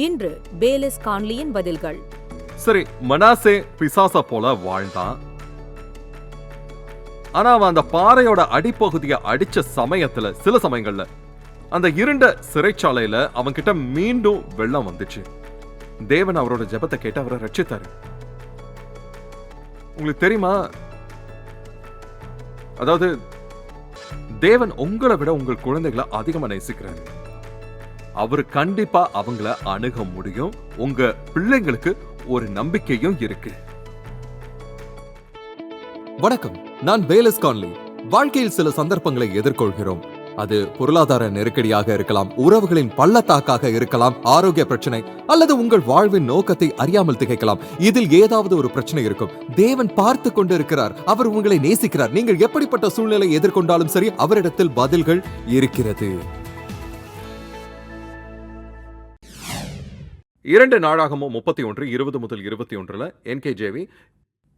இன்று பேலிஸ் கான்லியின் பதில்கள். சரி மனாசே பிசாச போல வாழ்ந்தான். ஆனா அவன் அந்த பாறையோட அடிப்பகுதியை அடிச்ச சமயத்துல சில சமயங்கள்ல அந்த இருண்ட சிறைச்சாலையில அவன் கிட்ட மீண்டும் வெள்ளம் வந்துச்சு. தேவன் அவரோட ஜெபத்தை கேட்டு அவரை ரட்சித்தாரு. உங்களுக்கு தெரியுமா? அதாவது தேவன் உங்களை விட உங்கள் குழந்தைகளை அதிகமா நேசிக்கிறாரு. அவர் கண்டிப்பா அவங்கள அணுக முடியும். உங்க பிள்ளைங்களுக்கு ஒரு நம்பிக்கையும் இருக்கு. வணக்கம். நான் பேலஸ் கான்லி. வாழ்க்கையில் சில சந்தர்ப்பங்களை எதிர்கொள்கிறோம். அது பொருளாதார நெருக்கடியாக இருக்கலாம் உறவுகளின் பள்ளத்தாக்காக இருக்கலாம் ஆரோக்கிய பிரச்சனை அல்லது உங்கள் வாழ்வின் நோக்கத்தை அறியாமல் திகைக்கலாம். இதில் ஏதாவது ஒரு பிரச்சனை இருக்கும். தேவன் பார்த்து கொண்டிருக்கிறார். அவர் உங்களை நேசிக்கிறார். நீங்கள் எப்படிப்பட்ட சூழ்நிலை எதிர்கொண்டாலும் சரி அவரிடத்தில் பதில்கள் இருக்கிறது. இரண்டு நாளாகமும் முப்பத்தி ஒன்று இருபது முதல் இருபத்தி ஒன்றுல என்கேஜேவி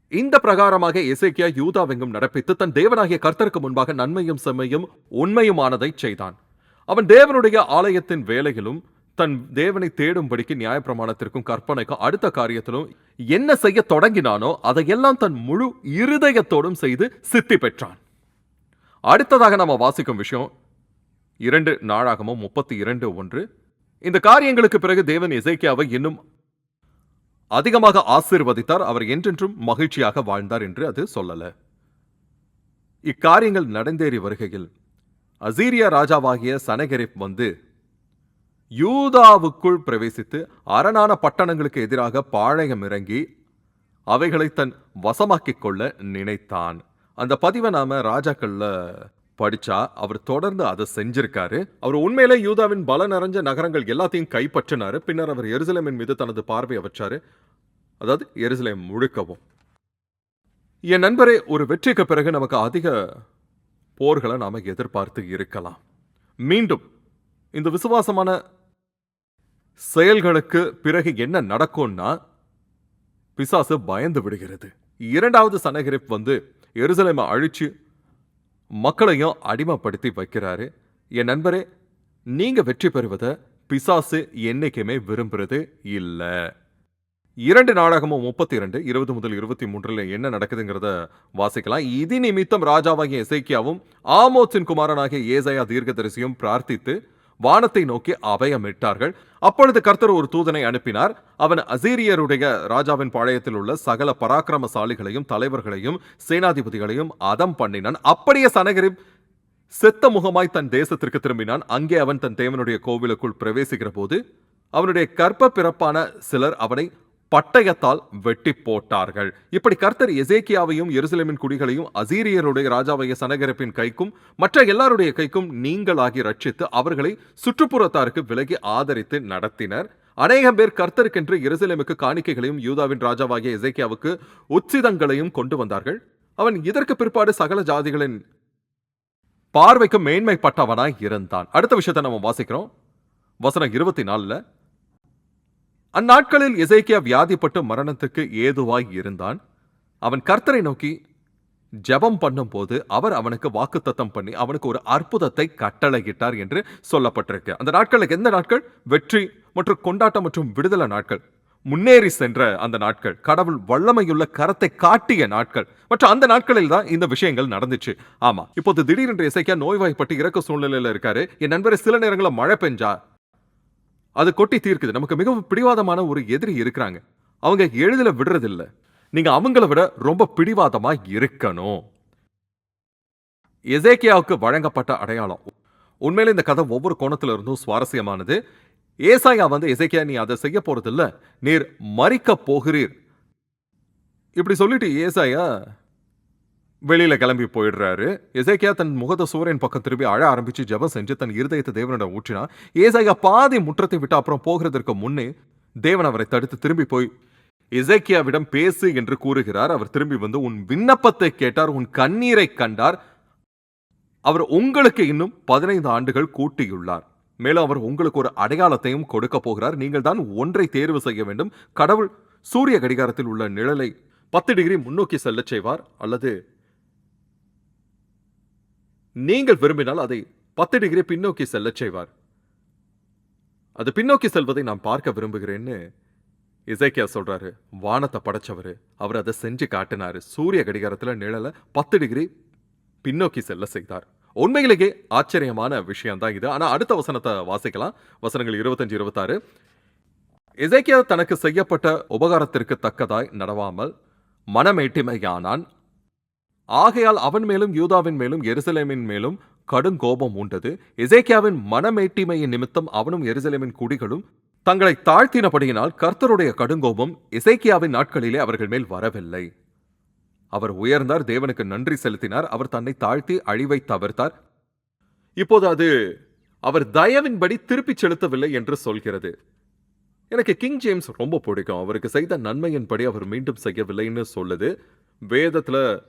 இந்த பிரகாரமாக இசைக்கியா யூதாவெங்கும் நடப்பித்து தன் தேவனாகிய கர்த்தருக்கு முன்பாக நன்மையும் செம்மையும் உண்மையுமானதை செய்தான். அவன் தேவனுடைய ஆலயத்தின் வேலையிலும் தன் தேவனை தேடும்படிக்கு நியாயப்பிரமாணத்திற்கும் கற்பனைக்கும் அடுத்த காரியத்திலும் என்ன செய்ய தொடங்கினானோ அதையெல்லாம் தன் முழு இருதயத்தோடும் செய்து சித்தி பெற்றான். அடுத்ததாக நம்ம வாசிக்கும் விஷயம் இரண்டு நாளாகமும் முப்பத்தி இரண்டு ஒன்று இந்த காரியங்களுக்கு பிறகு தேவன் இசைக்கியாவை இன்னும் அதிகமாக ஆசீர்வதித்தார். அவர் என்றென்றும் மகிழ்ச்சியாக வாழ்ந்தார் என்று அது சொல்லல. இக்காரியங்கள் நடந்தேறி வருகையில் அசீரியா ராஜாவாகிய சனகரிப் வந்து யூதாவுக்குள் பிரவேசித்து அரணான பட்டணங்களுக்கு எதிராக பாழையம் இறங்கி அவைகளை தன் வசமாக்கிக் கொள்ள நினைத்தான். அந்த பதிவை நாம ராஜாக்கள்ல படிச்சா அவர் தொடர்ந்து அதை செஞ்சிருக்காரு. அவர் உண்மையிலே யூதாவின் பல நிறைஞ்ச நகரங்கள் எல்லாத்தையும் கைப்பற்றினாரு. பின்னர் அவர் எருசலேமின் மீது தனது பார்வையை வச்சாரு. அதாவது எருசலேம் முழுக்கவும். என் நண்பரே ஒரு வெற்றிக்கு பிறகு நமக்கு அதிக போர்களை நாம எதிர்பார்த்து இருக்கலாம். மீண்டும் இந்த விசுவாசமான செயல்களுக்கு பிறகு என்ன நடக்கும்னா பிசாசு பயந்து விடுகிறது. இரண்டாவது சனகிரிப் வந்து எருசலேமை அழிச்சு மக்களையும் அடிமைப்படுத்தி வைக்கிறாரு. என் நண்பரே நீங்க வெற்றி பெறுவதை பிசாசு என்னைக்குமே விரும்புறது இல்ல. இரண்டு நாடகமும் முப்பத்தி இரண்டு இருபது முதல் இருபத்தி மூன்றுல என்ன நடக்குதுங்கிறத வாசிக்கலாம். இது நிமித்தம் ராஜாவாகிய இசைக்கியாவும் ஆமோத்தின் குமாரனாகிய ஏசையா தீர்க்கதரிசியும் பிரார்த்தித்து வானத்தை நோக்கி அபயமிட்டார்கள். அப்பொழுது கர்த்தர் ஒரு தூதனை அனுப்பினார். அவன் அசீரியருடைய ராஜாவின் பாளையத்தில் உள்ள சகல பராக்கிரமசாலிகளையும் தலைவர்களையும் சேனாதிபதிகளையும் அதம் பண்ணினான். அப்படியே சனகரிப் செத்த முகமாய் தன் தேசத்திற்கு திரும்பினான். அங்கே அவன் தன் தேவனுடைய கோவிலுக்குள் பிரவேசிக்கிற போது அவனுடைய கற்ப பிறப்பான சிலர் அவனை பட்டயத்தால் வெட்டி போட்டார்கள். இப்படி கர்த்தர் எசேக்கியாவையும் எருசலேமின் குடிகளையும் அசீரியருடைய ராஜாவைய சனகரிப்பின் கைக்கும் மற்ற எல்லாருடைய கைக்கும் நீங்களாகி ரட்சித்து அவர்களை சுற்றுப்புறத்தாருக்கு விலகி ஆதரித்து நடத்தினர். அநேகம் பேர் கர்த்தருக்கென்று எருசலேமுக்கு காணிக்கைகளையும் யூதாவின் ராஜாவாகிய எசேக்கியாவுக்கு உச்சிதங்களையும் கொண்டு வந்தார்கள். அவன் இதற்கு பிற்பாடு சகல ஜாதிகளின் பார்வைக்கு மேன்மைப்பட்டவனாய் இருந்தான். அடுத்த விஷயத்தை நம்ம வாசிக்கிறோம். வசனம் இருபத்தி நாலில் அந்நாட்களில் எசைக்கியா வியாதிப்பட்டு மரணத்துக்கு ஏதுவாய் இருந்தான் அவன் கர்த்தரை நோக்கி ஜெபம் பண்ணும்போது அவர் அவனுக்கு வாக்குத்தத்தம் பண்ணி அவனுக்கு ஒரு அற்புதத்தை கட்டளையிட்டார் என்று சொல்லப்பட்டிருக்கு. அந்த நாட்களுக்கு எந்த நாட்கள்? வெற்றி மற்றும் கொண்டாட்டம் மற்றும் விடுதலை நாட்கள். முன்னேறி சென்ற அந்த நாட்கள் கடவுள் வல்லமையுள்ள கரத்தை காட்டிய நாட்கள். மற்றும் அந்த நாட்களில் தான் இந்த விஷயங்கள் நடந்துச்சு. ஆமா இப்போது திடீரென்று இசைக்கா நோய்வாய்ப்பட்டு இறக்க சூழ்நிலையில இருக்காரு. என் நண்பரை சில நேரங்களில் மழை பெஞ்சா அது கொட்டி தீர்க்குது. நமக்கு மிகவும் பிடிவாதமான ஒரு எதிரி இருக்கிறாங்க. அவங்க எளிதில் விடுறதில்ல. நீங்க அவங்கள விட ரொம்ப பிடிவாதமா இருக்கணும். எசேக்கியாவுக்கு வழங்கப்பட்ட அடையாளம். உண்மையில இந்த கதை ஒவ்வொரு கோணத்துல இருந்தும் சுவாரஸ்யமானது. ஏசாயா வந்து எசேக்கியா நீ அதை செய்ய போறதில்ல. நீர் மறிக்க போகிறீர். இப்படி சொல்லிட்டு ஏசாயா வெளியில கிளம்பி போயிடுறாரு. எசேக்கியா தன் முகத்தை சூரியன் பக்கம் திரும்பி அழ ஆரம்பிச்சு ஜெபம் செஞ்சு தன் இருதயத்தை தேவனிடம் ஊற்றினா ஏசாயா பாதி முற்றத்தை விட்டு அப்புறம் போகிறதற்கு முன்னே தேவன் அவரை தடுத்து திரும்பி போய் இசைக்கியாவிடம் பேசு என்று கூறுகிறார். அவர் திரும்பி வந்து உன் விண்ணப்பத்தை கேட்டார் உன் கண்ணீரை கண்டார். அவர் உங்களுக்கு இன்னும் பதினைந்து ஆண்டுகள் கூட்டியுள்ளார். மேலும் அவர் உங்களுக்கு ஒரு அடையாளத்தையும் கொடுக்க போகிறார். நீங்கள் தான் ஒன்றை தேர்வு செய்ய வேண்டும். கடவுள் சூரிய கடிகாரத்தில் உள்ள நிழலை பத்து டிகிரி முன்னோக்கி செல்லச் செய்வார். அல்லது நீங்கள் விரும்பினால் அதை பத்து டிகிரி பின்னோக்கி செல்லச் செய்வார். அது பின்னோக்கி செல்வதை நான் பார்க்க விரும்புகிறேன்னு இசைக்கியா சொல்கிறாரு வானத்தை படைச்சவர். அவர் அதை செஞ்சு காட்டினார். சூரிய கடிகாரத்தில் நிழலை பத்து டிகிரி பின்னோக்கி செல்ல செய்தார். உண்மையிலேயே ஆச்சரியமான விஷயம் தான் இது. ஆனால் அடுத்த வசனத்தை வாசிக்கலாம். வசனங்கள் இருபத்தஞ்சு இருபத்தாறு. இசைக்கியா தனக்கு செய்யப்பட்ட உபகாரத்திற்கு தக்கதாய் நடவாமல் மனமேட்டிமையானான். ஆகையால் அவன் மேலும் யூதாவின் மேலும் எருசலேமின் மேலும் கடும் கோபம் உண்டது எசேக்கியாவின் மனமேட்டிமையின் நிமித்தம் அவனும் எருசலேமின் குடிகளும் தங்களை தாழ்த்தினபடியினால் கர்த்தருடைய கடுங்கோபம் இசைக்கியாவின் நாட்களிலே அவர்கள் மேல் வரவில்லை. அவர் உயர்ந்தார் தேவனுக்கு நன்றி செலுத்தினார் அவர் தன்னை தாழ்த்தி அழிவை தவிர்த்தார். இப்போது அது அவர் தயவின்படி திருப்பிச் செலுத்தவில்லை என்று சொல்கிறது. எனக்கு கிங் ஜேம்ஸ் ரொம்ப பிடிக்கும். அவருக்கு செய்த நன்மையின்படி அவர் மீண்டும் செய்யவில்லைன்னு சொல்லுது. வேதத்தில்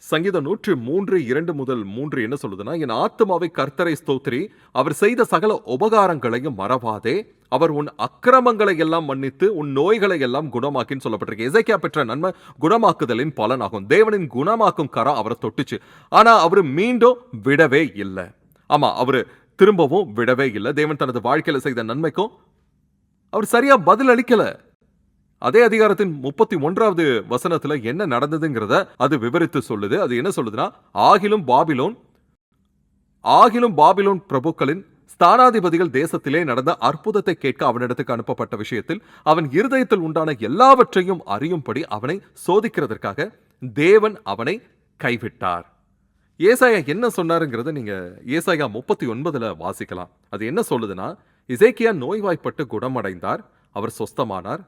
சங்கீதம் நூற்று மூன்று இரண்டு முதல் மூன்று என்ன சொல்லுதுன்னா என் ஆத்மாவை கர்த்தரை ஸ்தோத்திரி அவர் செய்த சகல உபகாரங்களையும் மறவாதே அவர் உன் அக்கிரமங்களை எல்லாம் மன்னித்து உன் நோய்களை எல்லாம் குணமாக்கின்னு சொல்லப்பட்டிருக்கு. இசைக்கா பெற்ற நன்மை குணமாக்குதலின் பலனாகும். தேவனின் குணமாக்கும் கரம் அவரை தொட்டுச்சு. ஆனா அவர் மீண்டும் விடவே இல்லை. ஆமா அவரு திரும்பவும் விடவே இல்லை. தேவன் தனது வாழ்க்கையில செய்த நன்மைக்கும் அவர் சரியா பதில் அளிக்கல. அதே அதிகாரத்தின் முப்பத்தி ஒன்றாவது வசனத்துல என்ன நடந்ததுங்கிறத அது விவரித்து சொல்லுது. அது என்ன சொல்லுதுன்னா ஆகிலும் பாபிலோன் ஆகிலும் பாபிலோன் பிரபுக்களின் ஸ்தானாதிபதிகள் தேசத்திலே நடந்த அற்புதத்தை கேட்க அவனிடத்துக்கு அனுப்பப்பட்ட விஷயத்தில் அவன் இருதயத்தில் உண்டான எல்லாவற்றையும் அறியும்படி அவனை சோதிக்கிறதற்காக தேவன் அவனை கைவிட்டார். ஏசாயா என்ன சொன்னாருங்கிறத நீங்க ஏசாயா முப்பத்தி ஒன்பதுல வாசிக்கலாம். அது என்ன சொல்லுதுன்னா இசைக்கியா நோய்வாய்ப்பட்டு குணமடைந்தார் அவர் சொஸ்தமானார்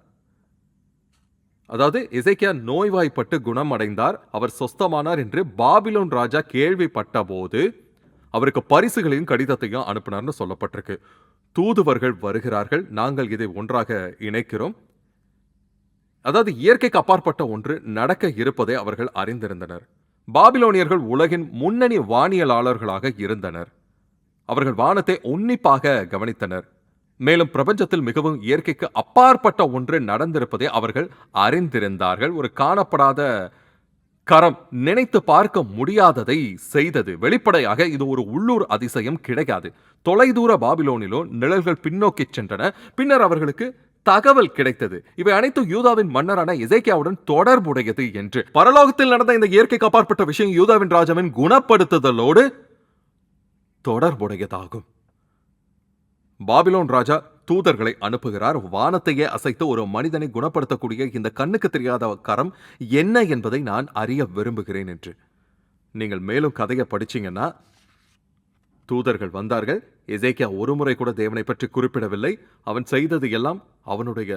அதாவது இசைக்கியா நோய்வாய்ப்பட்டு குணம் அடைந்தார் அவர் சொஸ்தமானார் என்று பாபிலோன் ராஜா கேள்விப்பட்ட போது அவருக்கு பரிசுகளையும் கடிதத்தையும் அனுப்பினார்னு சொல்லப்பட்டிருக்கு. தூதுவர்கள் வருகிறார்கள் நாங்கள் இதை ஒன்றாக இணைக்கிறோம். அதாவது இயற்கைக்கு அப்பாற்பட்ட ஒன்று நடக்க இருப்பதை அவர்கள் அறிந்திருந்தனர். பாபிலோனியர்கள் உலகின் முன்னணி வானியலாளர்களாக இருந்தனர். அவர்கள் வானத்தை உன்னிப்பாக கவனித்தனர். மேலும் பிரபஞ்சத்தில் மிகவும் இயற்கைக்கு அப்பாற்பட்ட ஒன்று நடந்திருப்பதை அவர்கள் அறிந்திருந்தார்கள். ஒரு காணப்படாத கரம் நினைத்து பார்க்க முடியாததை செய்தது. வெளிப்படையாக இது ஒரு உள்ளூர் அதிசயம் கிடையாது. தொலைதூர பாபிலோனிலோ நிழல்கள் பின்னோக்கி சென்றன. பின்னர் அவர்களுக்கு தகவல் கிடைத்தது. இவை அனைத்தும் யூதாவின் மன்னரான இசைக்கியாவுடன் தொடர்புடையது என்று. பரலோகத்தில் நடந்த இந்த இயற்கைக்கு அப்பாற்பட்ட விஷயம் யூதாவின் ராஜாவின் குணப்படுத்துதலோடு தொடர்புடையதாகும். பாபிலோன் ராஜா தூதர்களை அனுப்புகிறார். வானத்தையே அசைத்து ஒரு மனிதனை குணப்படுத்தக்கூடிய இந்த கண்ணுக்கு தெரியாத கரம் என்ன என்பதை நான் அறிய விரும்புகிறேன் என்று. நீங்கள் மேலும் கதையை படிச்சீங்கன்னா தூதர்கள் வந்தார்கள். எசேக்கியா ஒரு முறை கூட தேவனை பற்றி குறிப்பிடவில்லை. அவன் செய்தது எல்லாம் அவனுடைய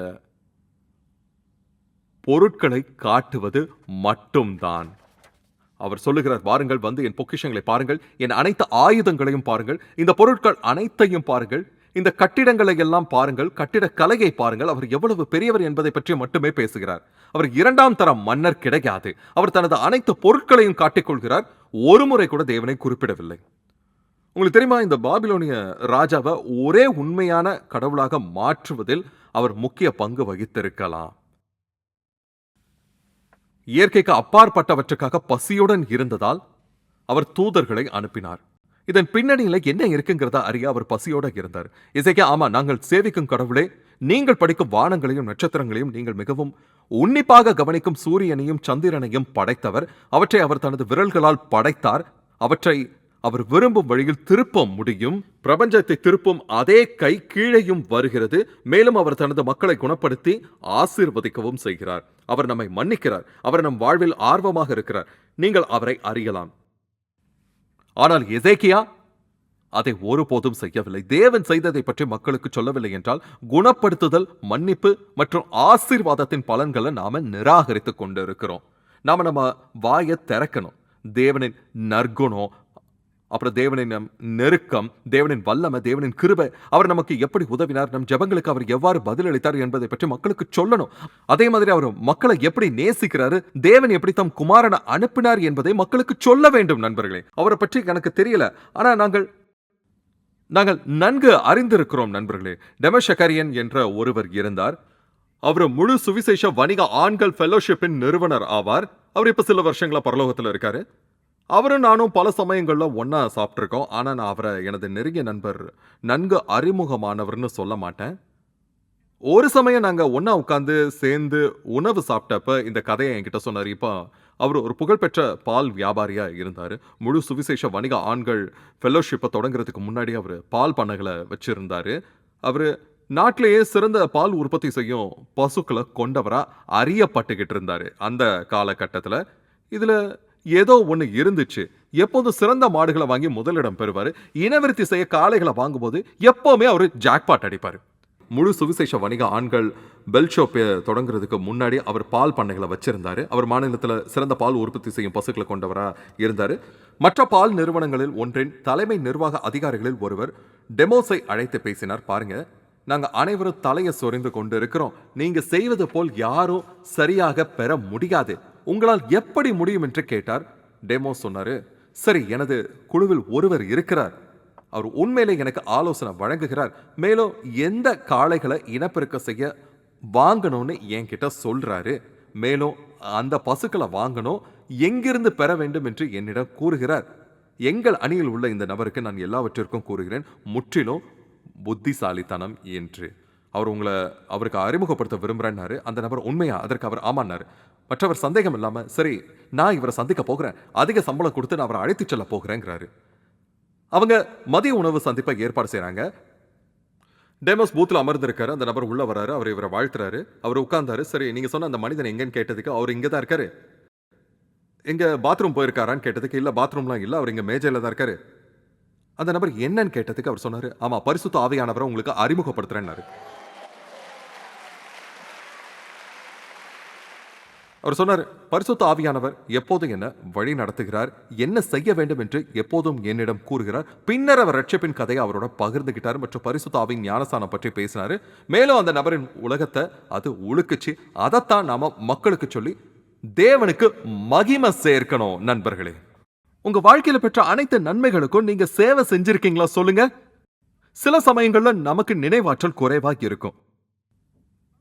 பொருட்களை காட்டுவது மட்டும்தான். அவர் சொல்லுகிறார் வாருங்கள் வந்து என் பொக்கிஷங்களை பாருங்கள். என் அனைத்து ஆயுதங்களையும் பாருங்கள். இந்த பொருட்கள் அனைத்தையும் பாருங்கள். இந்த கட்டிடங்களை எல்லாம் பாருங்கள் கட்டிடக்கலையை பாருங்கள். அவர் எவ்வளவு பெரியவர் என்பதை பற்றி மட்டுமே பேசுகிறார். அவர் இரண்டாம் தரம் மன்னர் கிடையாது. அவர் தனது அனைத்து பொருட்களையும் காட்டிக்கொள்கிறார். ஒரு முறை கூட தேவனை குறிப்பிடவில்லை. உங்களுக்கு தெரியுமா இந்த பாபிலோனிய ராஜாவை ஒரே உண்மையான கடவுளாக மாற்றுவதில் அவர் முக்கிய பங்கு வகித்திருக்கலாம். இயற்கைக்கு அப்பாற்பட்டவற்றுக்காக பசியுடன் இருந்ததால் அவர் தூதர்களை அனுப்பினார். இதன் பின்னணியில என்ன இருக்குங்கிறத அறிய அவர் பசியோட இருந்தார். இசைக்கே ஆமா நாங்கள் சேவிக்கும் கடவுளே நீங்கள் படிக்கும் வானங்களையும் நட்சத்திரங்களையும் நீங்கள் மிகவும் உன்னிப்பாக கவனிக்கும் சூரியனையும் சந்திரனையும் படைத்தவர். அவற்றை அவர் தனது விரல்களால் படைத்தார். அவற்றை அவர் விரும்பும் வழியில் திருப்ப முடியும். பிரபஞ்சத்தை திருப்பும் அதே கை கீழேயும் வருகிறது. மேலும் அவர் தனது மக்களை குணப்படுத்தி ஆசீர்வதிக்கவும் செய்கிறார். அவர் நம்மை மன்னிக்கிறார். அவர் நம் வாழ்வில் ஆர்வமாக இருக்கிறார். நீங்கள் அவரை அறியலாம். ஆனால் எசேக்கியா அதை ஒருபோதும் செய்யவில்லை. தேவன் செய்ததை பற்றி மக்களுக்கு சொல்லவில்லை என்றால் குணப்படுத்துதல் மன்னிப்பு மற்றும் ஆசீர்வாதத்தின் பலன்களை நாம நிராகரித்துக் கொண்டு இருக்கிறோம் நாம நம்ம வாயை திறக்கணும். தேவனின் நற்குணம் அப்புறம் தேவனின் நெருக்கம் தேவனின் வல்லமை தேவனின் கிருபை அவர் நமக்கு எப்படி உதவினார் நம் ஜெபங்களுக்கு அவர் எவ்வாறு பதிலளித்தார் என்பதை பற்றி மக்களுக்கு சொல்லணும். அதே மாதிரி அவர் மக்களை எப்படி நேசிக்கிறாரு தேவன் எப்படி தம் குமாரனை அனுப்பினார் என்பதை மக்களுக்கு சொல்ல வேண்டும் நண்பர்களே. அவரை பற்றி எனக்கு தெரியல. ஆனா நாங்கள் நாங்கள் நன்கு அறிந்திருக்கிறோம் நண்பர்களே. டெமஷகரியன் என்ற ஒருவர் இருந்தார். அவர் முழு சுவிசேஷ வணிக ஆண்கள் ஃபெலோஷிப்பின் நிறுவனர் ஆவார். அவர் இப்ப சில வருஷங்களா பரலோகத்துல இருக்காரு. அவரும் நானும் பல சமயங்களில் ஒன்றா சாப்பிட்ருக்கோம் ஆனால் நான் அவரை எனது நெருங்கிய நண்பர் நன்கு அறிமுகமானவர்னு சொல்ல மாட்டேன். ஒரு சமயம் நாங்கள் ஒன்றா உட்காந்து சேர்ந்து உணவு சாப்பிட்டப்ப இந்த கதையை என்கிட்ட சொன்னார். இப்போ அவர் ஒரு புகழ்பெற்ற பால் வியாபாரியாக இருந்தார். முழு சுவிசேஷ வணிக ஆண்கள் ஃபெல்லோஷிப்பை தொடங்குறதுக்கு முன்னாடி அவர் பால் பண்ணைகளை வச்சுருந்தார். அவர் நாட்டிலேயே சிறந்த பால் உற்பத்தி செய்யும் பசுக்களை கொண்டவராக அறியப்பட்டுக்கிட்டு இருந்தார் அந்த காலகட்டத்தில். இதில் ஏதோ ஒன்று இருந்துச்சு. எப்போதும் சிறந்த மாடுகளை வாங்கி முதலிடம் பெறுவார்? இனவிருத்தி செய்ய காளைகளை வாங்கும்போது எப்போவுமே அவர் ஜாக்பாட் அடிப்பார். முழு சுவிசேஷ வணிக ஆண்கள் பெல் ஷாப்பை தொடங்குறதுக்கு முன்னாடி அவர் பால் பண்ணைகளை வச்சிருந்தாரு. அவர் மாநிலத்தில் சிறந்த பால் உற்பத்தி செய்யும் பசுக்களை கொண்டவராக இருந்தார். மற்ற பால் நிறுவனங்களில் ஒன்றின் தலைமை நிர்வாக அதிகாரிகளில் ஒருவர் டெமோஸை அழைத்து பேசினார். பாருங்க நாங்கள் அனைவரும் தலையை சொரிந்து கொண்டு இருக்கிறோம். நீங்கள் செய்வது போல் யாரும் சரியாக பெற முடியாது. உங்களால் எப்படி முடியும் என்று கேட்டார். டெமோஸ் சொன்னாரு சரி எனது குழுவில் ஒருவர் இருக்கிறார். அவர் உண்மையிலே எனக்கு ஆலோசனை வழங்குகிறார். மேலும் எந்த காளைகளை இனப்பெருக்க செய்ய வாங்கணும்னு என்கிட்ட சொல்றாரு. மேலும் அந்த பசுக்களை வாங்கணும். எங்கிருந்து பெற வேண்டும் என்று என்னிடம் கூறுகிறார். எங்கள் அணியில் உள்ள இந்த நபருக்கு நான் எல்லாவற்றிற்கும் கூறுகிறேன். முற்றிலும் புத்திசாலித்தனம் என்று. அவர் உங்களை அவருக்கு அறிமுகப்படுத்த விரும்புகிறேன்னாரு அந்த நபர் உண்மையா? அதற்கு அவர் ஆமான்னாரு. மற்றவர் சந்தேகம் இல்லாமல் சரி நான் இவரை சந்திக்க போகிறேன். அதிக சம்பளம் கொடுத்து நான் அவரை அழைத்துச் செல்ல போகிறேங்கிறாரு. அவங்க மதிய உணவு சந்திப்பை ஏற்பாடு செய்கிறாங்க டேமஸ் பூத்தில் அமர்ந்திருக்காரு. அந்த நபர் உள்ளே வராரு அவர் இவரை வாழ்த்துறாரு. அவர் உட்கார்ந்தாரு. சரி நீங்கள் சொன்ன அந்த மனிதன் எங்கேன்னு கேட்டதுக்கு அவர் இங்கே தான் இருக்காரு. எங்கே பாத்ரூம் போயிருக்காரான்னு கேட்டதுக்கு இல்லை பாத்ரூம்லாம் இல்லை. அவர் இங்கே மேஜையில் தான் இருக்காரு. அந்த நபர் என்னன்னு கேட்டதுக்கு அவர் சொன்னார். ஆமாம் பரிசுத்த ஆவியானவரை உங்களுக்கு அறிமுகப்படுத்துகிறேன்னாரு அவர் சொன்னார் பரிசுத்த ஆவியானவர் எப்போதும் என்ன வழி நடத்துகிறார் என்ன செய்ய வேண்டும் என்று எப்போதும் என்னிடம் கூறுகிறார். பின்னர் அவர் ரட்சிப்பின் கதையை அவரோட பகிர்ந்துகிட்டார் மற்றும் பரிசுத்தாவின் ஞானஸ்தானம் பற்றி பேசினாரு. மேலும் அந்த நபரின் உலகத்தை அது உழுக்குச்சு அதைத்தான் நாம மக்களுக்கு சொல்லி தேவனுக்கு மகிமை சேர்க்கணும் நண்பர்களே. உங்க வாழ்க்கையில பெற்ற அனைத்து நன்மைகளுக்கும் நீங்க சேவை செஞ்சிருக்கீங்களா சொல்லுங்க. சில சமயங்கள்ல நமக்கு நினைவாற்றல் குறைவாக இருக்கும்.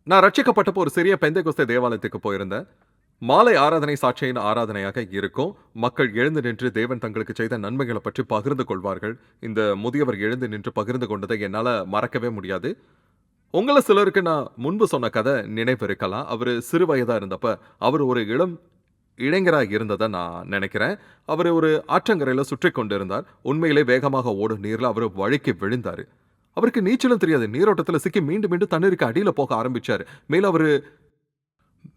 நான் ரட்சிக்கப்பட்டப்போ ஒரு சிறிய பெந்தைகுஸ்தே தேவாலயத்துக்கு போயிருந்தேன். மாலை ஆராதனை சாட்சியின் ஆராதனையாக இருக்கும். மக்கள் எழுந்து நின்று தேவன் தங்களுக்கு செய்த நன்மைகளை பற்றி பகிர்ந்து கொள்வார்கள். இந்த முதியவர் எழுந்து நின்று பகிர்ந்து கொண்டதை என்னால் மறக்கவே முடியாது. உங்களை சிலருக்கு நான் முன்பு சொன்ன கதை நினைவு இருக்கலாம். அவர் சிறு வயதாக இருந்தப்ப அவர் ஒரு இளம் இளைஞராக இருந்ததை நான் நினைக்கிறேன். அவர் ஒரு ஆற்றங்கரையில் சுற்றி கொண்டிருந்தார். உண்மையிலே வேகமாக ஓடும் நீரில் அவர் வழுக்கி விழுந்தார். அவருக்கு நீச்சலும் தெரியாது. நீரோட்டத்தில் சிக்கி மீண்டும் மீண்டும் தண்ணீருக்கு அடியில் போக ஆரம்பிச்சார். மேலும் அவர்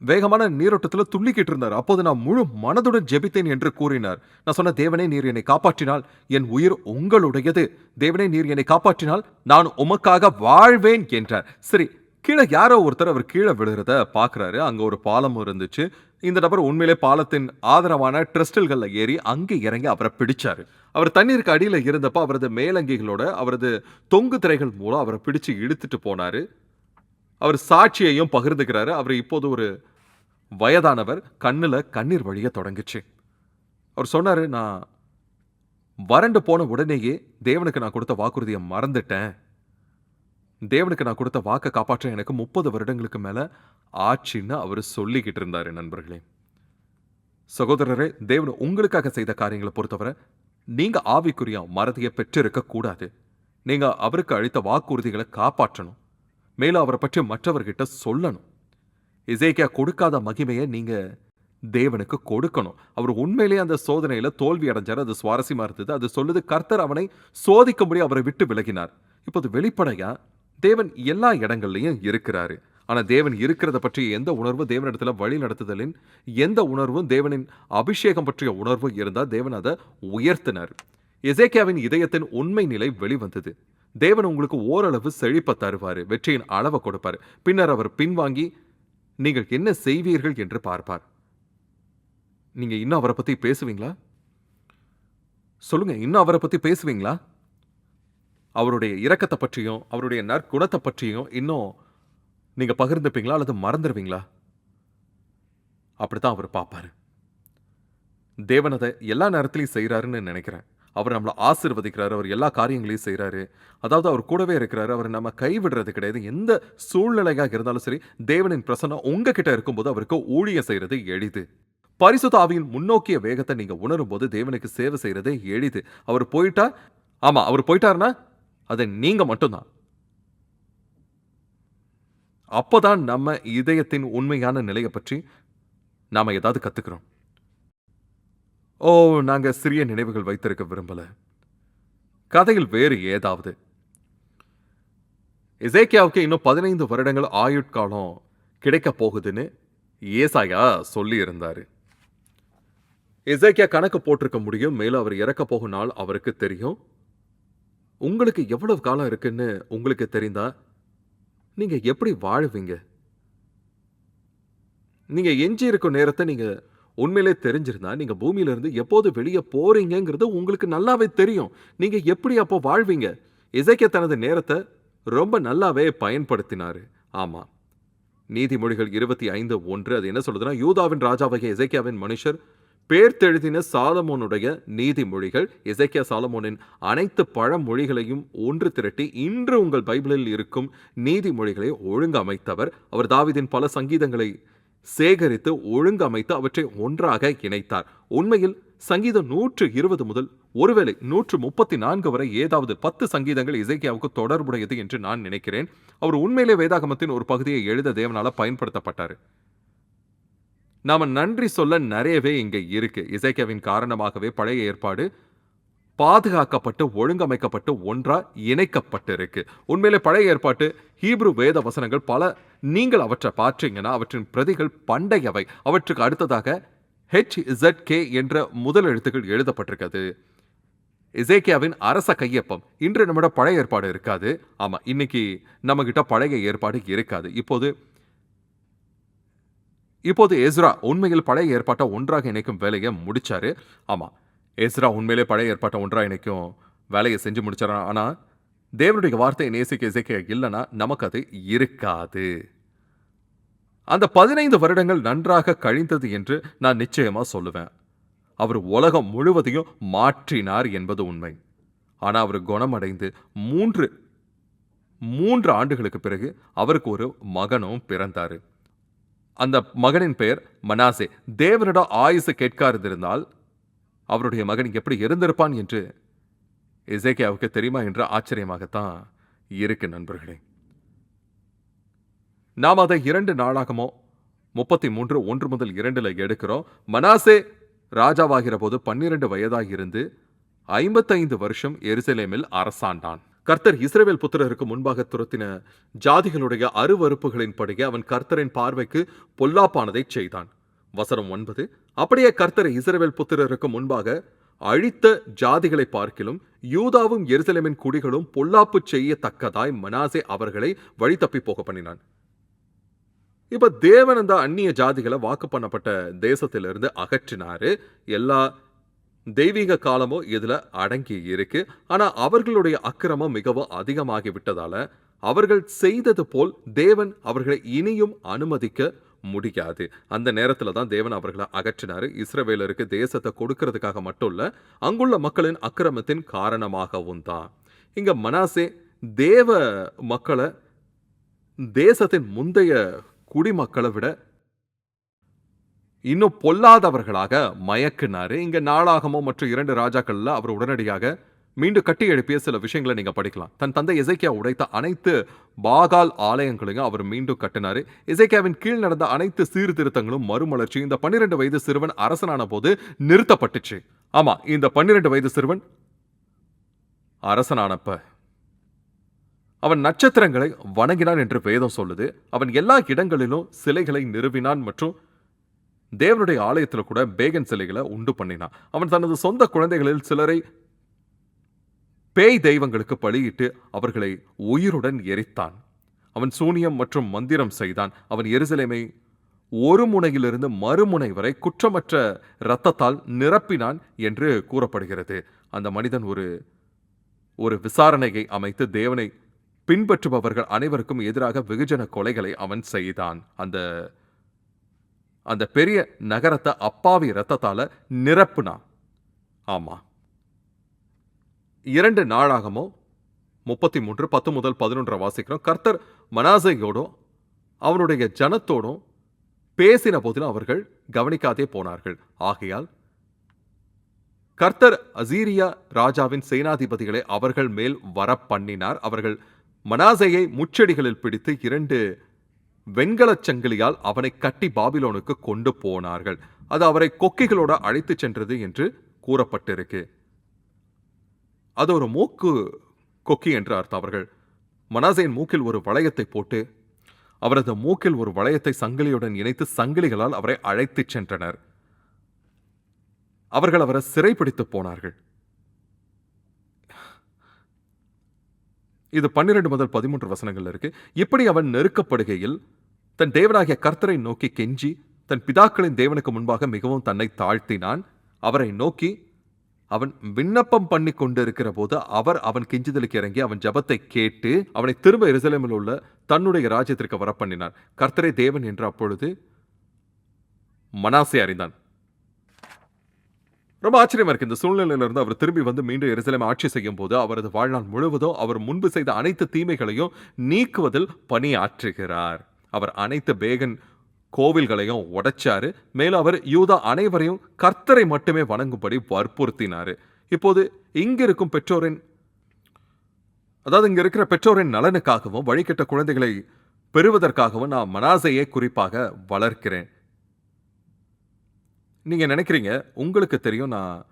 வேகமான நீரோட்டத்தில் துள்ளிக்கிட்டு இருந்தார். அப்போது நான் முழு மனதுடன் ஜெபித்தேன் என்று கூறினார். நான் சொன்ன தேவனே நீர் என்னை காப்பாற்றினால் என் உயிர் உங்களுடையது. தேவனே நீர் என்னை காப்பாற்றினால் நான் உமக்காக வாழ்வேன் என்றார். சரி கீழே யாரோ ஒருத்தர் அவர் கீழே விழுறத பார்க்குறாரு அங்கே ஒரு பாலமும் இருந்துச்சு. இந்த நபர் உண்மையிலே பாலத்தின் ஆதரவான ட்ரெஸ்டல்களில் ஏறி அங்கே இறங்கி அவரை பிடிச்சார். அவர் தண்ணீருக்கு அடியில் இருந்தப்போ அவரது மேலங்கிகளோட அவரது தொங்கு திரைகள் மூலம் அவரை பிடிச்சு இழுத்துட்டு போனாரு. அவர் சாட்சியையும் பகிர்ந்துக்கிறாரு. அவர் இப்போது ஒரு வயதானவர். கண்ணுல கண்ணீர் வழிய தொடங்குச்சு. அவர் சொன்னாரு நான் வறண்டு போன உடனேயே தேவனுக்கு நான் கொடுத்த வாக்குறுதியை மறந்துட்டேன். தேவனுக்கு நான் கொடுத்த வாக்கை காப்பாற்ற எனக்கு முப்பது வருடங்களுக்கு மேல ஆட்சின்னு அவர் சொல்லிக்கிட்டு இருந்தாரு நண்பர்களே. சகோதரரே தேவன் உங்களுக்காக செய்த காரியங்களை பொறுத்தவரை நீங்க ஆவிக்குரிய மறதியை பெற்றிருக்க கூடாது நீங்க அவருக்கு அளித்த வாக்குறுதிகளை காப்பாற்றணும். மேலும் அவரை பற்றி மற்றவர்கிட்ட சொல்லணும். இசைக்கியா கொடுக்காத மகிமையை நீங்கள் தேவனுக்கு கொடுக்கணும். அவர் உண்மையிலேயே அந்த சோதனையில் தோல்வி அடைஞ்சார். அது சுவாரஸ்யமாக இருந்தது. அது சொல்லுது கர்த்தர் அவனை சோதிக்கும்படி அவரை விட்டு விலகினார். இப்போது வெளிப்படையா? தேவன் எல்லா இடங்கள்லையும் இருக்கிறாரு. ஆனால் தேவன் இருக்கிறத பற்றிய எந்த உணர்வும் தேவனிடத்தில் வழி நடத்துதலின் எந்த உணர்வும் தேவனின் அபிஷேகம் பற்றிய உணர்வும் இருந்தால் தேவன் அதை உயர்த்தினார். எசேக்கியாவின் இதயத்தின் உண்மை நிலை வெளிவந்தது. தேவன் உங்களுக்கு ஓரளவு செழிப்பை தருவார் வெற்றியின் அளவை கொடுப்பார். பின்னர் அவர் பின்வாங்கி நீங்கள் என்ன செய்வீர்கள்? என்று பார்ப்பார். நீங்கள் இன்னும் அவரை பற்றி பேசுவீங்களா? சொல்லுங்க இன்னும் அவரை பற்றி பேசுவீங்களா? அவருடைய இரக்கத்தை பற்றியும் அவருடைய நற்குணத்தை பற்றியும் இன்னும் நீங்கள் பகிர்ந்துப்பீங்களா? அல்லது மறந்துடுவீங்களா? அப்படித்தான் அவர் பார்ப்பார். தேவன் அதை எல்லா நேரத்திலையும் செய்கிறாருன்னு நினைக்கிறேன். அவர் நம்மளை ஆசிர்வதிக்கிறாரு அவர் எல்லா காரியங்களையும் செய்கிறாரு அதாவது அவர் கூடவே இருக்கிறாரு அவர் நம்ம கைவிடுறது கிடையாது. எந்த சூழ்நிலையாக இருந்தாலும் சரி தேவனின் பிரசன்னம் உங்ககிட்ட இருக்கும்போது அவருக்கு ஊழியம் செய்கிறது எளிது. பரிசுத்த ஆவியின் முன்னோக்கிய வேகத்தை நீங்க உணரும் போது தேவனுக்கு சேவை செய்யறதே எளிது. அவர் போயிட்டா? ஆமா அவர் போயிட்டாருன்னா? அது நீங்க மட்டும்தான். அப்போதான் நம்ம இதயத்தின் உண்மையான நிலையை பற்றி நாம ஏதாவது கத்துக்கிறோம். ஓ நாங்க சிறிய நினைவுகள் வைத்திருக்க விரும்பல. கதையில் வேறு ஏதாவது? இசேக்கியாவுக்கு இன்னும் பதினைந்து வருடங்கள் ஆயுட்காலம் கிடைக்க போகுதுன்னு ஏசாயா சொல்லி இருந்தாரு கணக்கு போட்டிருக்க முடியும் மேலும் அவர் இறக்க போகும் நாள் அவருக்கு தெரியும். உங்களுக்கு எவ்வளவு காலம் இருக்குன்னு உங்களுக்கு தெரிந்தா நீங்க எப்படி வாழுவீங்க? நீங்க எஞ்சி இருக்கும் நேரத்தை நீங்க உண்மையிலே தெரிஞ்சிருந்தா நீங்க பூமியில இருந்து எப்போது வெளியே போறீங்கிறது உங்களுக்கு நல்லாவே தெரியும். நீங்க எப்படி அப்போ வாழ்வீங்க? இசைக்க தனது நேரத்தை ரொம்ப நல்லாவே பயன்படுத்தினாரு. ஆமா. நீதிமொழிகள் இருபத்தி ஐந்து ஒன்று அது என்ன சொல்லுதுன்னா யூதாவின் ராஜாவாகிய இசைக்கியாவின் மனுஷர் பேர்த்தெழுதின சாலமோனுடைய நீதிமொழிகள் இசைக்கியா சாலமோனின் அனைத்து பழமொழிகளையும் ஒன்று திரட்டி இன்று உங்கள் பைபிளில் இருக்கும் நீதிமொழிகளை ஒழுங்கமைத்தவர். அவர் தாவிதின் பல சங்கீதங்களை சேகரித்து ஒழுங்கமைத்து அவற்றை ஒன்றாக இணைத்தார். உண்மையில் சங்கீதம் நூற்று இருபது முதல் ஒருவேளை நூற்று முப்பத்தி நான்கு வரை ஏதாவது பத்து சங்கீதங்கள் இசைக்கியாவுக்கு தொடர்புடையது என்று நான் நினைக்கிறேன். அவர் உண்மையிலே வேதாகமத்தின் ஒரு பகுதியை எழுத தேவனால பயன்படுத்தப்பட்டார். நாம நன்றி சொல்ல நிறையவே இங்கே இருக்கு. இசைக்கியாவின் காரணமாகவே பழைய ஏற்பாடு பாதுகாக்கப்பட்டு ஒழுங்கமைக்கப்பட்டு ஒன்றா இணைக்கப்பட்டிருக்கு. உண்மையிலே பழைய ஏற்பாட்டு ஹீப்ரு வேத வசனங்கள் பல நீங்கள் அவற்றை பார்த்தீங்கன்னா அவற்றின் பிரதிகள் பண்டையவை. அவற்றுக்கு அடுத்ததாக ஹெச் இசட் கே என்ற முதல் எழுத்துக்கள் எழுதப்பட்டிருக்கிறது. இசேக்கியாவின் அரச கையொப்பம். இன்று நம்மிட பழைய ஏற்பாடு இருக்காது. ஆமா இன்னைக்கு நம்மகிட்ட பழைய ஏற்பாடு இருக்காது. இப்போது இப்போது எஸ்ரா உண்மையில் பழைய ஏற்பாட்டை ஒன்றாக இணைக்கும் வேலையை முடிச்சாரு. ஆமா ஏசுரா உண்மையிலே பழைய ஏற்பாட்டை ஒன்றாக இணைக்கும் வேலையை செஞ்சு முடிச்சிடறான் ஆனா தேவனுடைய வார்த்தையை நேசிக்க இசைக்க இல்லைன்னா நமக்கு அது இருக்காது. அந்த பதினைந்து வருடங்கள் நன்றாக கழிந்தது என்று நான் நிச்சயமா சொல்லுவேன். அவர் உலகம் முழுவதையும் மாற்றினார் என்பது உண்மை. ஆனா அவர் குணமடைந்து மூன்று மூன்று ஆண்டுகளுக்கு பிறகு அவருக்கு ஒரு மகனும் பிறந்தாரு. அந்த மகனின் பெயர் மனாசே. தேவனிடம் ஆயுசு கேட்காதிருந்தால் அவருடைய மகன் எப்படி இருந்திருப்பான் என்று இசைக்கியாவுக்கு தெரியுமா என்ற ஆச்சரியமாகத்தான் இருக்கு நண்பர்களே. நாம் அதை இரண்டு நாளாகமோ முப்பத்தி மூன்று ஒன்று முதல் இரண்டுல எடுக்கிறோம். மனாசே ராஜாவாகிற போது பன்னிரண்டு வயதாக இருந்து ஐம்பத்தைந்து வருஷம் எருசலேமில் அரசாண்டான். கர்த்தர் இஸ்ரவேல் புத்திரருக்கு முன்பாக துரத்தின ஜாதிகளுடைய அருவறுப்புகளின்படியே அவன் கர்த்தரின் பார்வைக்கு பொல்லாப்பானதை செய்தான். வசனம் ஒன்பது அப்படியே கர்த்தர் இஸ்ரவேல் புத்திரருக்கு முன்பாக அழித்த ஜாதிகளை பார்க்கிலும் யூதாவும் எருசலேமின் குடிகளும் பொல்லாப்பு செய்யத்தக்கதாய் மனாசே அவர்களை வழி தப்பி போக பண்ணினான். இப்ப தேவன் அந்த அந்நிய ஜாதிகளை வாக்கு பண்ணப்பட்ட தேசத்திலிருந்து அகற்றினாரு. எல்லா தெய்வீக காலமும் இதுல அடங்கி இருக்கு. ஆனா அவர்களுடைய அக்கிரமம் மிகவும் அதிகமாகி விட்டதால அவர்கள் செய்தது போல் தேவன் அவர்களை இனியும் அனுமதிக்க முடியாது அந்த நேரத்துல தான் தேவன் அவர்களை அகற்றினார். இஸ்ரவேலருக்கு தேசத்தை கொடுக்கறதுக்காக மட்டும் இல்ல அங்குள்ள மக்களின் அக்கிரமத்தின் காரணமாகவும் தான். இங்க மனாசே தேவ மக்களை தேசத்தின் முந்தைய குடிமக்களை விட இன்னும் பொல்லாதவர்களாக மயக்கினார். இங்க நாளாகமோ மற்றும் இரண்டு ராஜாக்களில் அவர் உடனடியாக மீண்டும் கட்டி எழுப்பிய சில விஷயங்களை நீங்க படிக்கலாம். தன் தந்தை இசைக்கியா உடைத்த அனைத்து பாகால் ஆலயங்களையும் அவர் மீண்டும் கட்டினாரு. இசைக்கியாவின் கீழ் நடந்த அனைத்து சீர்திருத்தங்களும் மறுமலர்ச்சி. இந்த பன்னிரண்டு வயது சிறுவன் அரசனான போது நிறுத்தப்பட்டுச்சு. ஆமா இந்த பன்னிரண்டு வயது சிறுவன் அரசனானப்ப. அவன் நட்சத்திரங்களை வணங்கினான் என்று வேதம் சொல்லுது. அவன் எல்லா இடங்களிலும் சிலைகளை நிறுவினான் மற்றும் தேவனுடைய ஆலயத்தில் கூட பேகன் சிலைகளை உண்டு பண்ணினான். அவன் தனது சொந்த குழந்தைகளில் சிலரை பேய் தெய்வங்களுக்கு பலியிட்டு அவர்களை உயிருடன் எரித்தான். அவன் சூனியம் மற்றும் மந்திரம் செய்தான். அவன் எருசலேமை ஒரு முனையிலிருந்து மறுமுனை வரை குற்றமற்ற இரத்தத்தால் நிரப்பினான் என்று கூறப்படுகிறது. அந்த மனிதன் ஒரு ஒரு விசாரணையை அமைத்து தேவனை பின்பற்றுபவர்கள் அனைவருக்கும் எதிராக வெகுஜன கொலைகளை அவன் செய்தான். அந்த அந்த பெரிய நகரத்தை அப்பாவி ரத்தத்தால நிரப்புனான். ஆமா. இரண்டு நாளாகமோ முப்பத்தி மூன்று பத்து முதல் பதினொன்றை வாசிக்கிறோம். கர்த்தர் மனாசையோடும் அவனுடைய ஜனத்தோடும் பேசின போதிலும் அவர்கள் கவனிக்காதே போனார்கள். ஆகையால் கர்த்தர் அசீரியா ராஜாவின் சேனாதிபதிகளை அவர்கள் மேல் வர பண்ணினார் அவர்கள் மனாசையை முச்செடிகளில் பிடித்து இரண்டு வெண்கலச் சங்கிலியால் அவனை கட்டி பாபிலோனுக்கு கொண்டு போனார்கள். அது அவரை கொக்கிகளோட அழைத்துச் சென்றது என்று கூறப்பட்டிருக்கு. அது ஒரு மூக்கு கொக்கி என்று அர்த்தம். அவர்கள் மனாசையின் மூக்கில் ஒரு வளையத்தை போட்டு அவரது மூக்கில் ஒரு வளையத்தை சங்கிலியுடன் இணைத்து சங்கிலிகளால் அவரை அழைத்துச் சென்றனர். அவர்கள் அவரை சிறைப்பிடித்து போனார்கள். இது பன்னிரண்டு முதல் பதிமூன்று வசனங்கள் இருக்கு. இப்படி அவன் நெருக்கப்படுகையில் தன் தேவனாகிய கர்த்தரை நோக்கி கெஞ்சி தன் பிதாக்களின் தேவனுக்கு முன்பாக மிகவும் தன்னை தாழ்த்தினான். அவரை நோக்கி அவன் விண்ணப்பம் பண்ணி கொண்டிருக்கிற போது அவர் அவன் கிஞ்சுதலுக்கு இறங்கி அவன் ஜெபத்தை கேட்டு அவனை திரும்ப எருசலேமில் உள்ள தன்னுடைய ராஜ்யத்திற்கு வர பண்ணினார் கர்த்தரே தேவன் என்று அப்பொழுது மனாசை அறிந்தான். ரொம்ப ஆச்சரியமா இருக்கு. இந்த சூழ்நிலையில இருந்து அவர் திரும்பி வந்து மீண்டும் எருசலேம் ஆட்சி செய்யும் போது அவரது வாழ்நாள் முழுவதும் அவர் முன்பு செய்த அனைத்து தீமைகளையும் நீக்குவதில் பணியாற்றுகிறார். அவர் அனைத்து பேகன் கோவில்களையும் உடைச்சாரு. மேலும் அவர் யூதா அனைவரையும் கர்த்தரை மட்டுமே வணங்கும்படி வற்புறுத்தினார். இப்போது இங்கிருக்கும் பெற்றோரின் அதாவது இங்கே இருக்கிற பெற்றோரின் நலனுக்காகவும் வழிகட்ட குழந்தைகளை பெறுவதற்காகவும் நான் மனாசையை குறிப்பாக வளர்க்கிறேன். நீங்கள் நினைக்கிறீங்க உங்களுக்கு தெரியும் நான்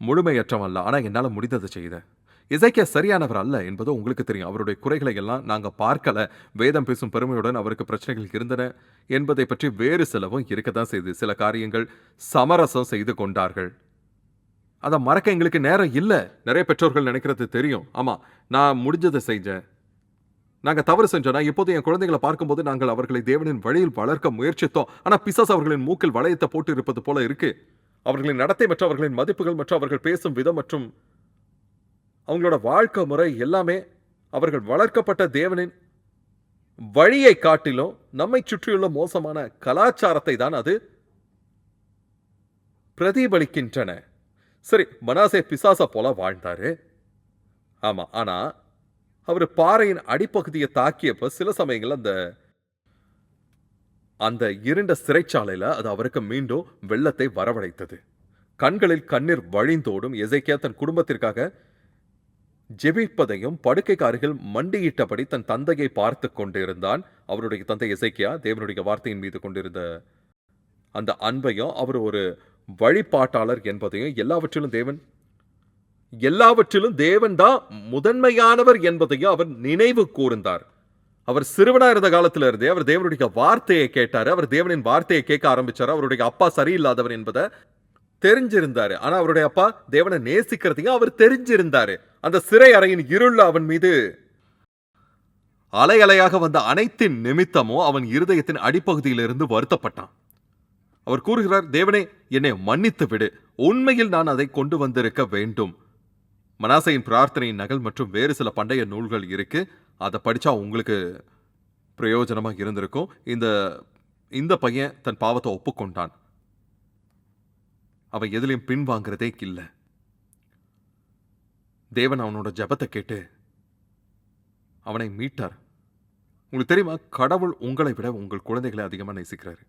முழுமையற்றவன் அல்ல ஆனால் என்னால் முடிந்ததை செய்தேன். இசைக்கியா சரியானவர் அல்ல என்பது உங்களுக்கு தெரியும். அவருடைய குறைகளை எல்லாம் நாங்க பார்க்கல. வேதம் பேசும் பெருமையுடன் அவருக்கு பிரச்சனைகள் இருந்தன என்பதை பற்றி வேறு சிலவும் இருக்கத்தான் செய்து சில காரியங்கள் சமரசம் செய்து கொண்டார்கள். அதை மறக்க எங்களுக்கு நேரம் இல்ல. நிறைய பெற்றோர்கள் நினைக்கிறது தெரியும். ஆமா நான் முடிஞ்சதை செஞ்சேன். நாங்க தவறு செஞ்சோம்னா இப்போது என் குழந்தைகளை பார்க்கும்போது நாங்கள் அவர்களை தேவனின் வழியில் வளர்க்க முயற்சித்தோம். ஆனால் பிசாஸ் அவர்களின் மூக்கில் வளையத்தை போட்டு இருப்பது போல இருக்கு. அவர்களின் நடத்தை மற்றும் அவர்களின் மதிப்புகள் மற்றும் அவர்கள் பேசும் விதம் மற்றும் அவங்களோட வாழ்க்கை முறை எல்லாமே அவர்கள் வளர்க்கப்பட்ட தேவனின் வழியை காட்டிலும் நம்மை சுற்றியுள்ள மோசமான கலாச்சாரத்தை தான் அது பிரதிபலிக்கின்றன. சரி மனாசே பிசாச போல வாழ்ந்தாரு. ஆமா ஆனா அவர் பாறையின் அடிப்பகுதியை தாக்கியப்ப சில சமயங்களில் அந்த அந்த இருண்ட சிறைச்சாலையில அது அவருக்கு மீண்டும் வெள்ளத்தை வரவழைத்தது. கண்களில் கண்ணீர் வழிந்தோடும் எசேக்கியா தன் குடும்பத்திற்காக ஜெபிப்பதையும் படுக்கைக்கு அருகில் மண்டியிட்டபடி தன் தந்தையை பார்த்து கொண்டிருந்தான் அவருடைய தந்தை இசைக்கியா தேவனுடைய வார்த்தையின் மீது கொண்டிருந்த அந்த அன்பையும் அவர் ஒரு வழிபாட்டாளர் என்பதையும் எல்லாவற்றிலும் தேவன் எல்லாவற்றிலும் தேவன்தான் முதன்மையானவர் என்பதையும் அவர் நினைவு கூர்ந்தார். அவர் சிறுவனாக இருந்த காலத்திலிருந்தே அவர் தேவனுடைய வார்த்தையை கேட்டார் அவர் தேவனின் வார்த்தையை கேட்க ஆரம்பிச்சார் அவருடைய அப்பா சரியில்லாதவர் என்பதை தெரிஞ்சிருந்தாரு. ஆனா அவருடைய அப்பா தேவனை நேசிக்கிறதையும் அவர் தெரிஞ்சிருந்தாரு. அந்த சிறை அறையின் இருள் அவன் மீது. அலை அலையாக வந்த அனைத்தின் நிமித்தமும் அவன் இருதயத்தின் அடிப்பகுதியிலிருந்து வருத்தப்பட்டான். அவர் கூறுகிறார் தேவனே என்னை மன்னித்து விடு. உண்மையில் நான் அதை கொண்டு வந்திருக்க வேண்டும். மனாசையின் பிரார்த்தனையின் நகல் மற்றும் வேறு சில பண்டைய நூல்கள் இருக்கு. அதை படித்தா உங்களுக்கு பிரயோஜனமாக இருந்திருக்கும். இந்த இந்த பையன் தன் பாவத்தை ஒப்புக்கொண்டான். அவன் எதுலையும் பின்வாங்கிறதே இல்லை. தேவன் அவனோட ஜெபத்தை கேட்டு அவனை மீட்டார். உங்களுக்கு தெரியுமா கடவுள் உங்களை விட உங்கள் குழந்தைகளை அதிகமாக நேசிக்கிறாரு.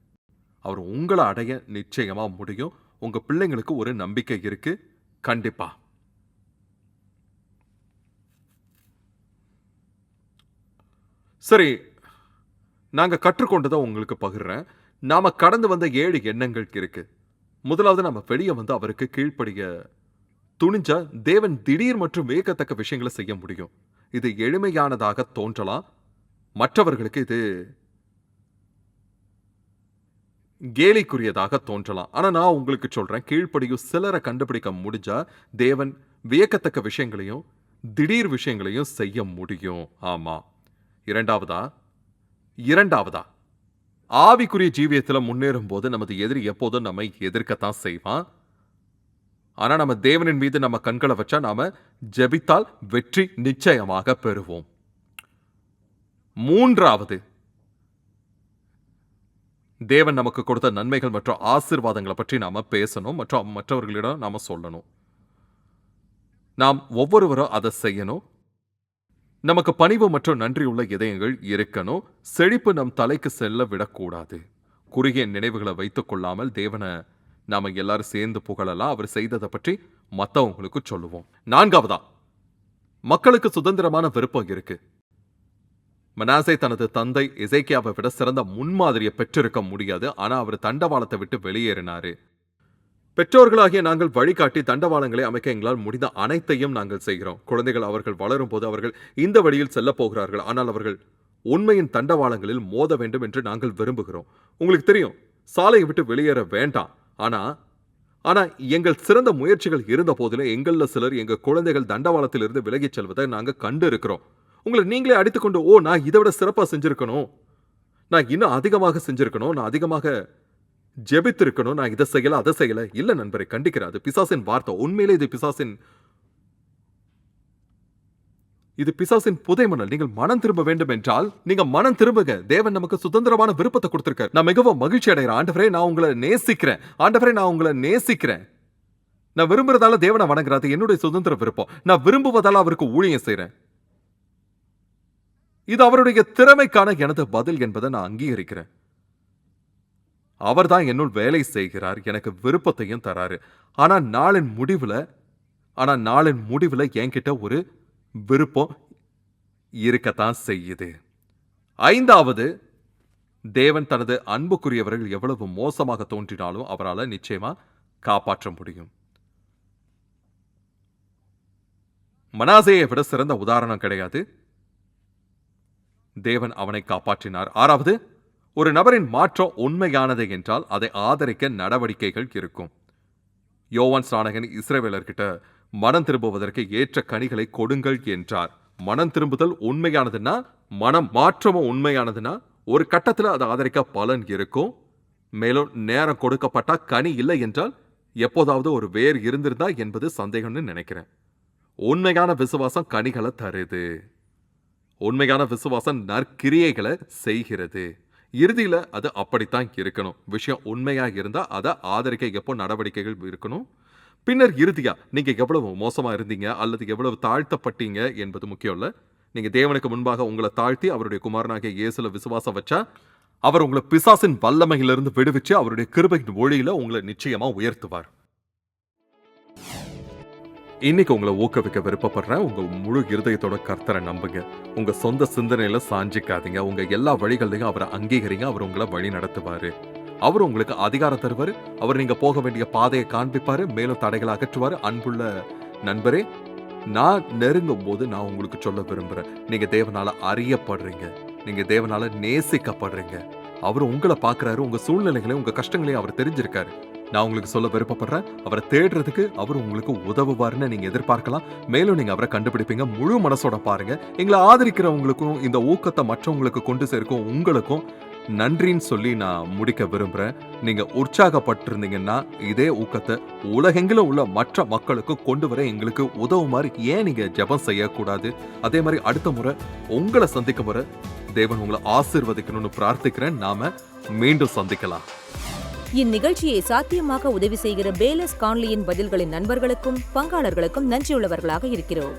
அவர் உங்களை அடைய நிச்சயமா முடியும். உங்க பிள்ளைங்களுக்கு ஒரு நம்பிக்கை இருக்கு. கண்டிப்பா. சரி நாங்க கற்றுக்கொண்டதை உங்களுக்கு பகிர்றேன். நாம கடந்து வந்த ஏழு எண்ணங்கள் இருக்கு. முதலாவது நம்ம வெளியே வந்து அவருக்கு கீழ்ப்படிய துணிஞ்சா தேவன் திடீர் மற்றும் வியக்கத்தக்க விஷயங்களை செய்ய முடியும். இது எளிமையானதாக தோன்றலாம். மற்றவர்களுக்கு இது கேலிக்குரியதாக தோன்றலாம். ஆனா நான் உங்களுக்கு சொல்றேன் கீழ்ப்படியும் சிலரை கண்டுபிடிக்க முடிஞ்சா தேவன் வியக்கத்தக்க விஷயங்களையும் திடீர் விஷயங்களையும் செய்ய முடியும். ஆமா. இரண்டாவதா? இரண்டாவதா? ஆவிக்குரிய ஜீவியத்துல முன்னேறும் போது நமது எதிரி எப்போதும் நம்மை எதிர்க்கத்தான் செய்வான். ஆனால் நம்ம தேவனின் மீது நம்ம கண்களை வச்சா நாம ஜெபித்தால் வெற்றி நிச்சயமாக பெறுவோம். மூன்றாவது தேவன் நமக்கு கொடுத்த நன்மைகள் மற்றும் ஆசீர்வாதங்களை பற்றி நாம பேசணும் மற்றும் மற்றவர்களிடம் நாம சொல்லணும். நாம் ஒவ்வொருவரும் அதை செய்யணும். நமக்கு பணிவு மற்றும் நன்றியுள்ள இதயங்கள் இருக்கணும். செழிப்பு நம் தலைக்கு செல்ல விடக்கூடாது. குறுகிய நினைவுகளை வைத்துக் கொள்ளாமல் தேவனை நாம எல்லாரும் சேர்ந்து புகழலாம் அவர் செய்ததை பற்றி மற்றவங்களுக்கு சொல்லுவோம். நான்காவதா? மக்களுக்கு சுதந்திரமான விருப்பம் இருக்கு. மனாசை தனது தந்தை இசைக்கியாவை விட சிறந்த முன்மாதிரியை பெற்றிருக்க முடியாது. ஆனா அவர் தண்டவாளத்தை விட்டு வெளியேறினாரு. பெற்றோர்களாகிய நாங்கள் வழிகாட்டி தண்டவாளங்களை அமைக்க எங்களால் முடிந்த அனைத்தையும் நாங்கள் செய்கிறோம். குழந்தைகள் அவர்கள் வளரும் போது அவர்கள் இந்த வழியில் செல்லப் போகிறார்கள். ஆனால் அவர்கள் உண்மையின் தண்டவாளங்களில் மோத வேண்டும் என்று நாங்கள் விரும்புகிறோம். உங்களுக்கு தெரியும் சாலையை விட்டு வெளியேற வேண்டாம். ஆனா ஆனா எங்கள் சிறந்த முயற்சிகள் இருந்த போதிலும் எங்கள்ல சிலர் எங்க குழந்தைகள் தண்டவாளத்திலிருந்து விலகிச் செல்வதை நாங்க கண்டு இருக்கிறோம் உங்களை நீங்களே அடித்துக்கொண்டு ஓ நான் இதை விட சிறப்பாக செஞ்சிருக்கணும். நான் இன்னும் அதிகமாக செஞ்சிருக்கணும். நான் அதிகமாக ஜெபித்திருக்கணும். நான் இதை செய்யலை அதை செய்யலை. இல்லை நண்பரை கண்டிக்கிறாது அது பிசாசின் வார்த்தை. உண்மையிலே இது பிசாசின் இது பிசாசின் புதை மணல் நீங்கள் மனம் திரும்ப வேண்டும் என்றால் நீங்க மனம் திரும்புங்க தேவன் நமக்கு சுதந்திரமான விருப்பத்தை கொடுத்திருக்காரு. நான் மிகவும் மகிழ்ச்சி அடைகிறேன். ஆண்டவரே நான் உங்களை நேசிக்கிறேன். ஆண்டவரே நான் உங்களை நேசிக்கிறேன். நான் விரும்புறதால தேவனை வணங்குறது என்னுடைய சுதந்திர விருப்பம். நான் விரும்புவதால அவருக்கு ஊழியம் செய்கிறேன் இது அவருடைய திறமைக்கான எனது பதில் என்பதை நான் அங்கீகரிக்கிறேன். அவர்தான் என்னுள் வேலை செய்கிறார். எனக்கு விருப்பத்தையும் தராரு. ஆனால் நாளின் முடிவில் ஆனால் நாளின் முடிவில் என்கிட்ட ஒரு விருப்பம் இருக்கத்தான் செய்யுது. ஐந்தாவது தேவன் தனது அன்புக்குரியவர்கள் எவ்வளவு மோசமாக தோன்றினாலும் அவரால் நிச்சயமா காப்பாற்ற முடியும். மனாசையை விட சிறந்த உதாரணம் கிடையாது. தேவன் அவனை காப்பாற்றினார். ஆறாவது ஒரு நபரின் மாற்றம் உண்மையானது என்றால் அதை ஆதரிக்க நடவடிக்கைகள் இருக்கும். யோவான் ஸ்நானகன் இஸ்ரேவேலர்கிட்ட மனம் திரும்புவதற்கு ஏற்ற கனிகளை கொடுங்கள் என்றார். மனம் திரும்புதல் உண்மையானதுன்னா மனம் மாற்றமும் உண்மையானதுன்னா ஒரு கட்டத்தில் அதை ஆதரிக்க பலன் இருக்கும். மேலும் நேரம் கொடுக்கப்பட்டா கனி இல்லை என்றால் எப்போதாவது ஒரு வேர் இருந்திருந்தா என்பது சந்தேகம்னு நினைக்கிறேன். உண்மையான விசுவாசம் கனிகளை தருது. உண்மையான விசுவாசம் நற்கிரியைகளை செய்கிறது. இறுதியில் அது அப்படித்தான் இருக்கணும். விஷயம் உண்மையாக இருந்தால் அதை ஆதரிக்க எப்போ நடவடிக்கைகள் இருக்கணும்? பின்னர் இறுதியா நீங்க எவ்வளவு மோசமா இருந்தீங்க அல்லது எவ்வளவு தாழ்த்தப்பட்டீங்க என்பது முக்கியம் இல்லை. நீங்க தேவனுக்கு முன்பாக உங்களை தாழ்த்தி அவருடைய குமாரனாகிய இயேசுல விசுவாசம் வச்சா அவர் உங்களை பிசாசின் வல்லமையிலிருந்து விடுவிச்சு அவருடைய கிருபையின் ஒளியில உங்களை நிச்சயமா உயர்த்துவார். இன்னைக்கு உங்களை ஊக்குவிக்க விருப்பப்படுறேன் உங்க முழு இருதயத்தோட கர்த்தரை நம்புங்க. உங்க சொந்த சிந்தனையில சாஞ்சிக்காதீங்க. உங்க எல்லா வழிகள்லையும் அவரை அங்கீகரிங்க. அவர் உங்களை வழி நடத்துவாரு அவர் உங்களுக்கு அதிகாரம் தருவாரு. அவர் நீங்க போக வேண்டிய பாதையை காண்பிப்பாரு. மேலும் தடைகளை அகற்றுவார். அன்புள்ள நண்பரே நான் நெருங்கும் போது நான் உங்களுக்கு சொல்ல விரும்புறேன். நீங்க தேவனால அறியப்படுறீங்க. நீங்க தேவனால நேசிக்கப்படுறீங்க. அவர் உங்களை பார்க்குறாரு. உங்க சூழ்நிலைகளையும் உங்க கஷ்டங்களையும் அவர் தெரிஞ்சிருக்காரு. நான் உங்களுக்கு சொல்ல விருப்பப்படுறேன். அவரை தேடுறதுக்கு அவர் உங்களுக்கு உதவுவார்னு நீங்க எதிர்பார்க்கலாம். மேலும் நீங்க அவரை கண்டுபிடிப்பீங்க. முழு மனசோட பாருங்க. எங்களை ஆதரிக்கிறவங்களுக்கும் இந்த ஊக்கத்தை மற்றவங்களுக்கு கொண்டு சேர்க்கும் உங்களுக்கும் நன்றின்னு சொல்லி நான் முடிக்க விரும்புறேன். நீங்க உற்சாகப்பட்டிருந்தீங்கன்னா இதே ஊக்கத்தை உலகெங்கிலும் உள்ள மற்ற மக்களுக்கு கொண்டு வர எங்களுக்கு உதவுமாறு ஏன் நீங்க ஜெபம் செய்யக்கூடாது? அதே மாதிரி அடுத்த முறை உங்களை சந்திக்கும் முறை தேவன் உங்களை ஆசீர்வதிக்கணும்னு பிரார்த்திக்கிறேன். நாம மீண்டும் சந்திக்கலாம். இந்நிகழ்ச்சியை சாத்தியமாக உதவி செய்கிற பேலஸ் கான்லியின் பதில்களின் நண்பர்களுக்கும் பங்காளர்களுக்கும் நன்றியுள்ளவர்களாக இருக்கிறோம்.